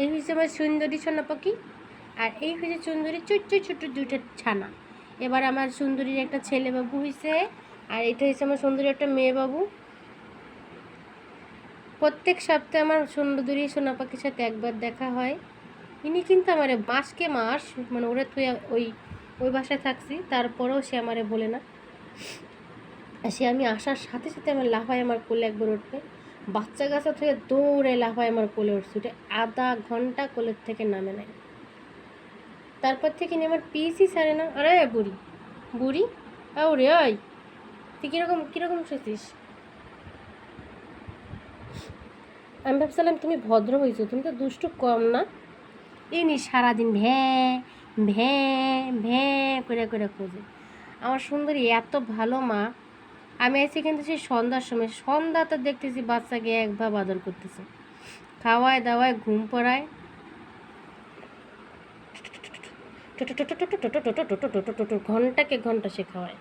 এই হয়েছে আমার সুন্দরী সোনা পাখি, আর এই হয়েছে সুন্দরী ছোট্ট ছোট্ট দুইটা ছানা। এবার আমার সুন্দরীর একটা ছেলে বাবু হয়েছে আর এটা হচ্ছে আমার সুন্দরী একটা মেয়ে বাবু প্রত্যেক সপ্তাহে আমার সুন্দরী সোনা পাখির সাথে একবার দেখা হয়। ইনি কিন্তু আমার মাসকে মাস মানে ওরা তুই ওই ওই বাসায় থাকছি, তারপরেও সে আমারে বলে না। সে আমি আসার সাথে সাথে আমার লাফায় আমার কোলে একবার উঠবে। বাচ্চা গাছা থেকে দৌড়ে লাফায় আমার কোলে উঠছে, উঠে আধা ঘণ্টা কোলের থেকে নামে নাই। তারপর থেকে নিয়ে আমার পিসি সারে না। আরে, বুড়ি বুড়ি? আও রে ওই তুই কীরকম কীরকম শুয়েছিস আমি ভাবছিলাম তুমি ভদ্র হয়েছো তুমি তো দুষ্টু কম না? এই সারাদিন ভ্যাঁ ভ্যাঁ ভ্যাঁ করে করে খোঁজে। আমার সুন্দরী এত ভালো মা আমি এসে কিন্তু সেই সন্ধ্যার সময়, সন্ধ্যা তো দেখতেছি বাচ্চাকে একভাবে আদর করতেছে। খাওয়ায় দাওয়ায় ঘুম পড়ায়। ঘন্টাকে ঘণ্টা সে খাওয়ায়।